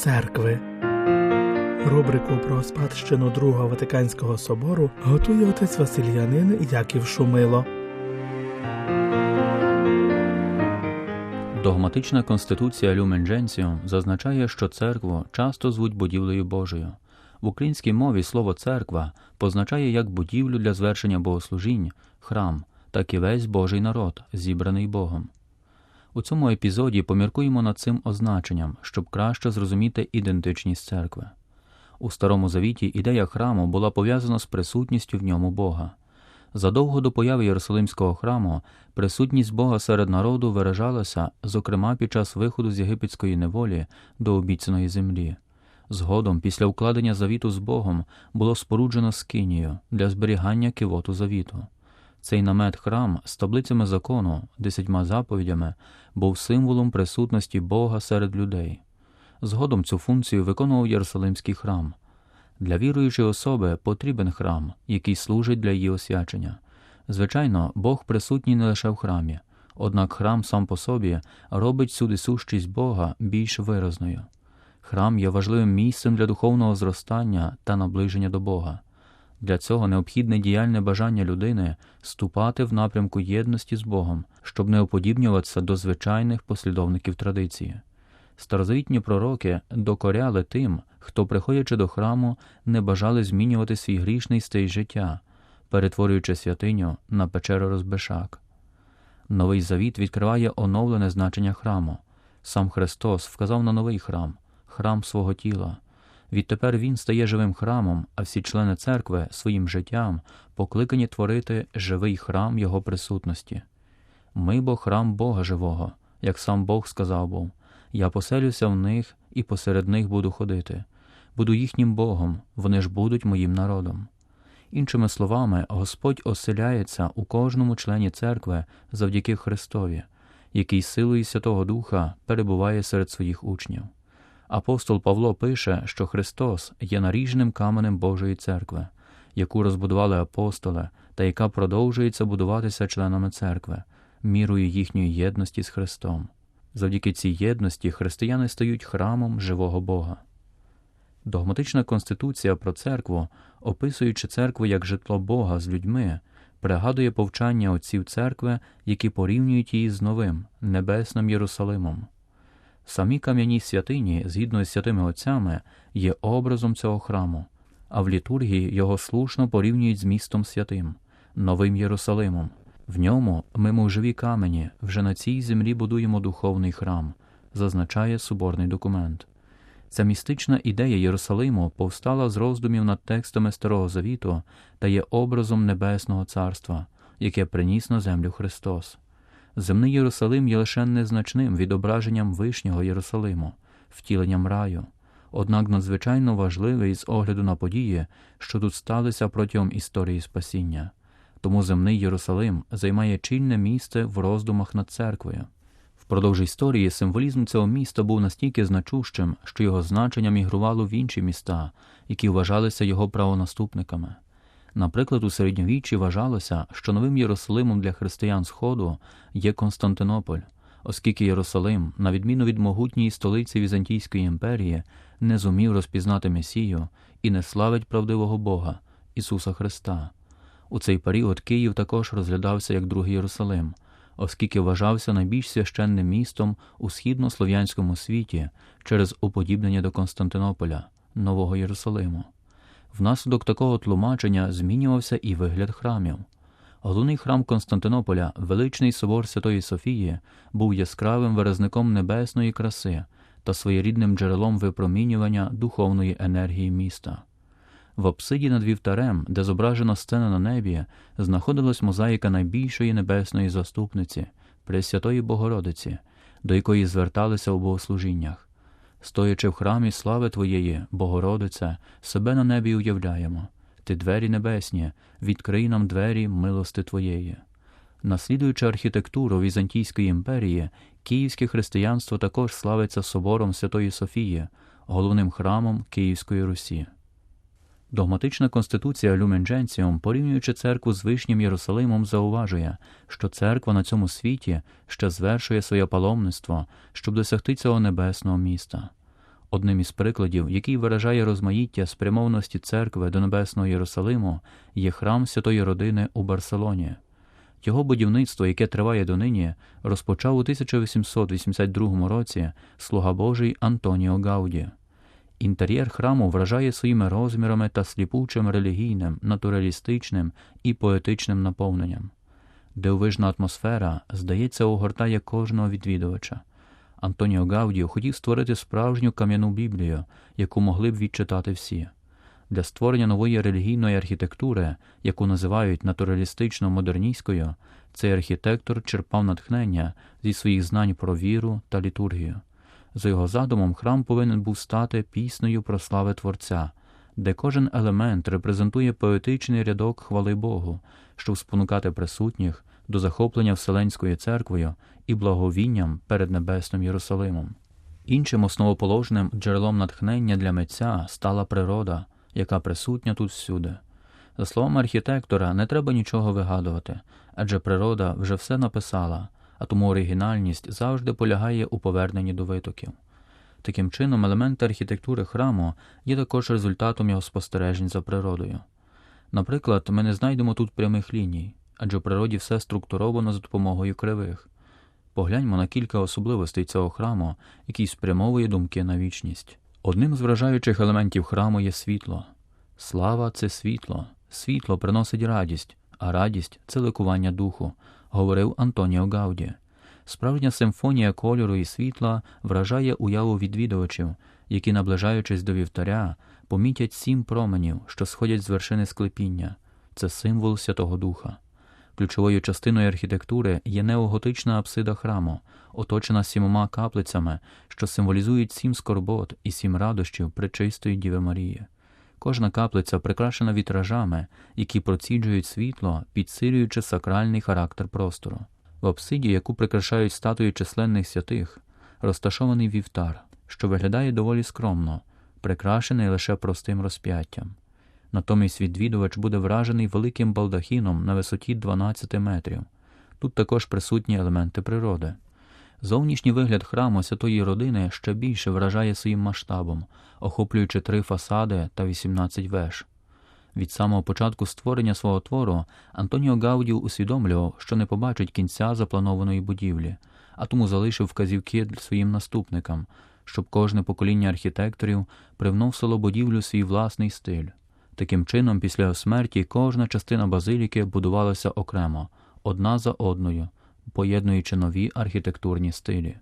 церкви. Рубрику про спадщину Другого Ватиканського собору готує отець Васильянин Яків Шумило. Догматична конституція Lumen Gentium зазначає, що церкву часто звуть будівлею Божою. В українській мові слово церква позначає як будівлю для звершення богослужінь, храм, так і весь Божий народ, зібраний Богом. У цьому епізоді поміркуємо над цим означенням, щоб краще зрозуміти ідентичність церкви. У Старому Завіті ідея храму була пов'язана з присутністю в ньому Бога. Задовго до появи Єрусалимського храму присутність Бога серед народу виражалася, зокрема під час виходу з єгипетської неволі до обіцяної землі. Згодом, після укладення завіту з Богом, було споруджено скинію для зберігання кивоту завіту. Цей намет храм з таблицями закону, десятьма заповідями, був символом присутності Бога серед людей. Згодом цю функцію виконував Єрусалимський храм. Для віруючої особи потрібен храм, який служить для її освячення. Звичайно, Бог присутній не лише в храмі, однак храм сам по собі робить сюди сущість Бога більш виразною. Храм є важливим місцем для духовного зростання та наближення до Бога. Для цього необхідне діяльне бажання людини ступати в напрямку єдності з Богом, щоб не уподібнюватися до звичайних послідовників традиції. Старозавітні пророки докоряли тим, хто, приходячи до храму, не бажали змінювати свій грішний стиль життя, перетворюючи святиню на печеру розбишак. Новий завіт відкриває оновлене значення храму. Сам Христос вказав на новий храм, храм свого тіла. Відтепер Він стає живим храмом, а всі члени церкви своїм життям покликані творити живий храм Його присутності. Ми бо храм Бога живого, як сам Бог сказав був. Я поселюся в них і посеред них буду ходити, буду їхнім Богом, вони ж будуть моїм народом. Іншими словами, Господь оселяється у кожному члені церкви завдяки Христові, який силою Святого Духа перебуває серед своїх учнів. Апостол Павло пише, що Христос є наріжним каменем Божої церкви, яку розбудували апостоли та яка продовжується будуватися членами церкви, мірою їхньої єдності з Христом. Завдяки цій єдності християни стають храмом живого Бога. Догматична конституція про церкву, описуючи церкву як житло Бога з людьми, пригадує повчання отців церкви, які порівнюють її з новим, небесним Єрусалимом. Самі кам'яні святині, згідно з святими отцями, є образом цього храму, а в літургії його слушно порівнюють з містом святим, Новим Єрусалимом. В ньому ми, мов живі камені, вже на цій землі будуємо духовний храм, зазначає соборний документ. Ця містична ідея Єрусалиму повстала з роздумів над текстами Старого Завіту та є образом Небесного Царства, яке приніс на землю Христос. Земний Єрусалим є лише незначним відображенням вишнього Єрусалиму, втіленням раю, однак надзвичайно важливий з огляду на події, що тут сталися протягом історії спасіння. Тому земний Єрусалим займає чільне місце в роздумах над церквою. Впродовж історії символізм цього міста був настільки значущим, що його значення мігрувало в інші міста, які вважалися його правонаступниками. Наприклад, у середньовіччі вважалося, що новим Єрусалимом для християн Сходу є Константинополь, оскільки Єрусалим, на відміну від могутньої столиці Візантійської імперії, не зумів розпізнати Месію і не славить правдивого Бога, Ісуса Христа. У цей період Київ також розглядався як другий Єрусалим, оскільки вважався найбільш священним містом у східнослов'янському світі через уподібнення до Константинополя, Нового Єрусалиму. Внаслідок такого тлумачення змінювався і вигляд храмів. Головний храм Константинополя, величний собор Святої Софії, був яскравим виразником небесної краси та своєрідним джерелом випромінювання духовної енергії міста. В апсиді над вівтарем, де зображена сцена на небі, знаходилась мозаїка найбільшої небесної заступниці, Пресвятої Богородиці, до якої зверталися у богослужіннях. Стоячи в храмі слави Твоєї, Богородице, себе на небі уявляємо. Ти двері небесні, відкрий нам двері милости Твоєї. Наслідуючи архітектуру Візантійської імперії, київське християнство також славиться собором Святої Софії, головним храмом Київської Русі. Догматична конституція Lumen Gentium, порівнюючи церкву з Вишнім Єрусалимом, зауважує, що церква на цьому світі ще звершує своє паломництво, щоб досягти цього небесного міста. Одним із прикладів, який виражає розмаїття спрямованості церкви до Небесного Єрусалиму, є храм Святої Родини у Барселоні. Його будівництво, яке триває донині, розпочав у 1882 році слуга Божий Антоніо Гауді. Інтер'єр храму вражає своїми розмірами та сліпучим релігійним, натуралістичним і поетичним наповненням. Дивовижна атмосфера, здається, огортає кожного відвідувача. Антоніо Гауді хотів створити справжню кам'яну Біблію, яку могли б відчитати всі. Для створення нової релігійної архітектури, яку називають натуралістично-модерністською, цей архітектор черпав натхнення зі своїх знань про віру та літургію. За його задумом, храм повинен був стати піснею про слави Творця, де кожен елемент репрезентує поетичний рядок хвали Богу, щоб спонукати присутніх до захоплення Вселенською церквою і благовінням перед Небесним Єрусалимом. Іншим основоположним джерелом натхнення для митця стала природа, яка присутня тут всюди. За словами архітектора, не треба нічого вигадувати, адже природа вже все написала, а тому оригінальність завжди полягає у поверненні до витоків. Таким чином, елементи архітектури храму є також результатом його спостережень за природою. Наприклад, ми не знайдемо тут прямих ліній, адже в природі все структуровано за допомогою кривих. Погляньмо на кілька особливостей цього храму, який спрямовує думки на вічність. Одним з вражаючих елементів храму є світло. Слава це світло, світло приносить радість, а радість це ликування духу, говорив Антоніо Гауді. Справжня симфонія кольору і світла вражає уяву відвідувачів, які, наближаючись до вівтаря, помітять сім променів, що сходять з вершини склепіння. Це символ Святого Духа. Ключовою частиною архітектури є неоготична апсида храму, оточена сімома каплицями, що символізують сім скорбот і сім радощів пречистої Діви Марії. Кожна каплиця прикрашена вітражами, які проціджують світло, підсилюючи сакральний характер простору. В апсиді, яку прикрашають статуї численних святих, розташований вівтар, що виглядає доволі скромно, прикрашений лише простим розп'яттям. Натомість відвідувач буде вражений великим балдахіном на висоті 12 метрів. Тут також присутні елементи природи. Зовнішній вигляд храму святої родини ще більше вражає своїм масштабом, охоплюючи три фасади та 18 веж. Від самого початку створення свого твору Антоніо Гауді усвідомлював, що не побачить кінця запланованої будівлі, а тому залишив вказівки своїм наступникам, щоб кожне покоління архітекторів привносило будівлю свій власний стиль. Таким чином, після його смерті кожна частина базиліки будувалася окремо, одна за одною, поєднуючи нові архітектурні стилі.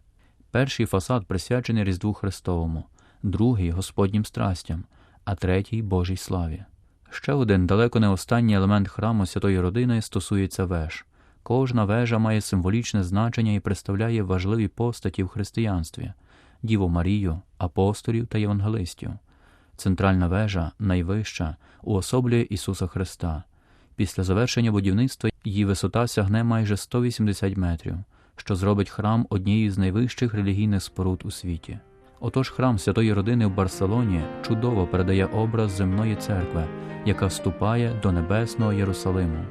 Перший фасад присвячений Різдву Христовому, другий Господнім страстям, а третій Божій славі. Ще один далеко не останній елемент храму Святої Родини стосується веж. Кожна вежа має символічне значення і представляє важливі постаті в християнстві Діву Марію, апостолів та євангелистів. Центральна вежа, найвища, уособлює Ісуса Христа. Після завершення будівництва її висота сягне майже 180 метрів, що зробить храм однією з найвищих релігійних споруд у світі. Отож храм Святої Родини в Барселоні чудово передає образ земної церкви, яка вступає до небесного Єрусалиму.